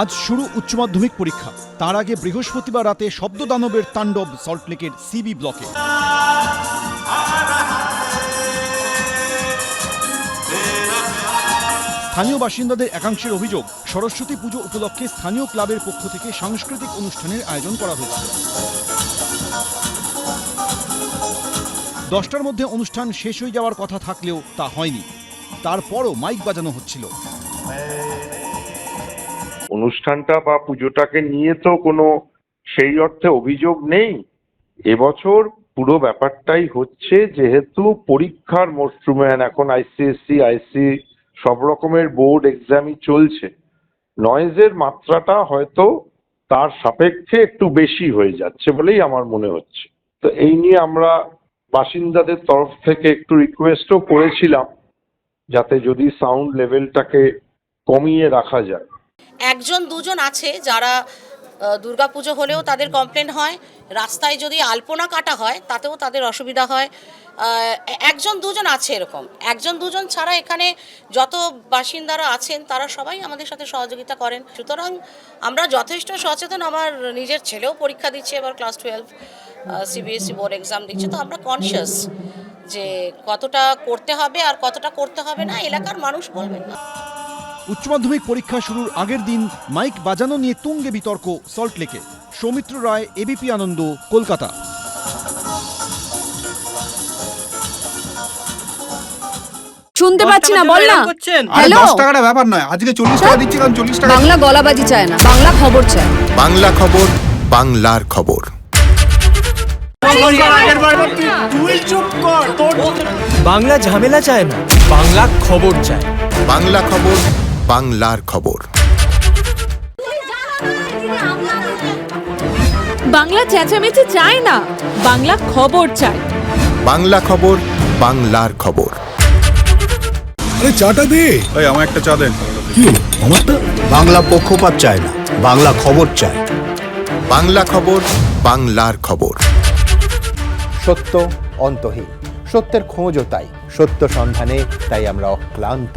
আজ শুরু উচ্চ মাধ্যমিক পরীক্ষা। তার আগে বৃহস্পতিবার রাতে শব্দদানবের তাণ্ডব সল্টলেকের সিবি ব্লকে। স্থানীয় বাসিন্দাদের একাংশের অভিযোগ, সরস্বতী পুজো উপলক্ষে স্থানীয় ক্লাবের পক্ষ থেকে সাংস্কৃতিক অনুষ্ঠানের আয়োজন করা হয়েছিল দশটার মধ্যে অনুষ্ঠান শেষ হয়ে যাওয়ার কথা থাকলেও তা হয়নি। তারপরও মাইক বাজানো হচ্ছিল। অনুষ্ঠানটা বা পুজোটাকে নিয়ে তো কোনো সেই অর্থে অভিযোগ নেই। এবছর পুরো ব্যাপারটাই হচ্ছে যেহেতু পরীক্ষার মরশুমে এখন আইসিএসসি আইসি সব রকমের বোর্ড এক্সামই চলছে। নয়েজের মাত্রাটা হয়তো তার সাপেক্ষে একটু বেশি হয়ে যাচ্ছে বলেই আমার মনে হচ্ছে। তো এই নিয়ে আমরা বাসিন্দাদের তরফ থেকে একটু রিকোয়েস্টও করেছিলাম, যাতে যদি সাউন্ড লেভেলটাকে কমিয়ে রাখা যায়। একজন, দুজন আছে যারা দুর্গাপুজো হলেও তাদের কমপ্লেন হয়। রাস্তায় যদি আলপনা কাটা হয়, তাতেও তাদের অসুবিধা হয়। একজন, দুজন আছে এরকম। একজন, দুজন ছাড়া এখানে যত বাসিন্দারা আছেন, তারা সবাই আমাদের সাথে সহযোগিতা করেন। সুতরাং আমরা যথেষ্ট সচেতন। আমার নিজের ছেলেও পরীক্ষা দিচ্ছে এবার class twelve CBSE board exam দিচ্ছে। তো আমরা কনসিয়াস যে কতটা করতে হবে আর কতটা করতে হবে না, এলাকার মানুষ বলবেন না। উচ্চ মাধ্যমিক পরীক্ষা শুরুর আগের দিন মাইক বাজানো নিয়ে তুঙ্গে বিতর্ক সল্টলেকে সৌমিত্র রায় এবিপি আনন্দ কলকাতা। শুনতে পাচ্ছি না বল না। হ্যালো দশ টাকাটা ব্যাপার নয় আজকে চল্লিশ টাকা দিচ্ছি কারণ চল্লিশ টাকা বাংলা গলাবাজি চায় না বাংলা খবর চায়। বাংলা খবর বাংলার খবর। বাংলা ঝামেলা চায় না বাংলা খবর চায়। বাংলা খবর বাংলার খবর। বাংলা চেঁচামেচি চায় না বাংলা খবর চায়। বাংলা খবর বাংলার খবর। আরে চাটা দে। এই আমার একটা চা দেন। কি? আমারটা? বাংলা পক্ষপাত চায় না বাংলা খবর চায়। বাংলা খবর বাংলার খবর। সত্য অন্তহীন সত্যের খোঁজও তাই। সত্য সন্ধানে তাই আমরা অক্লান্ত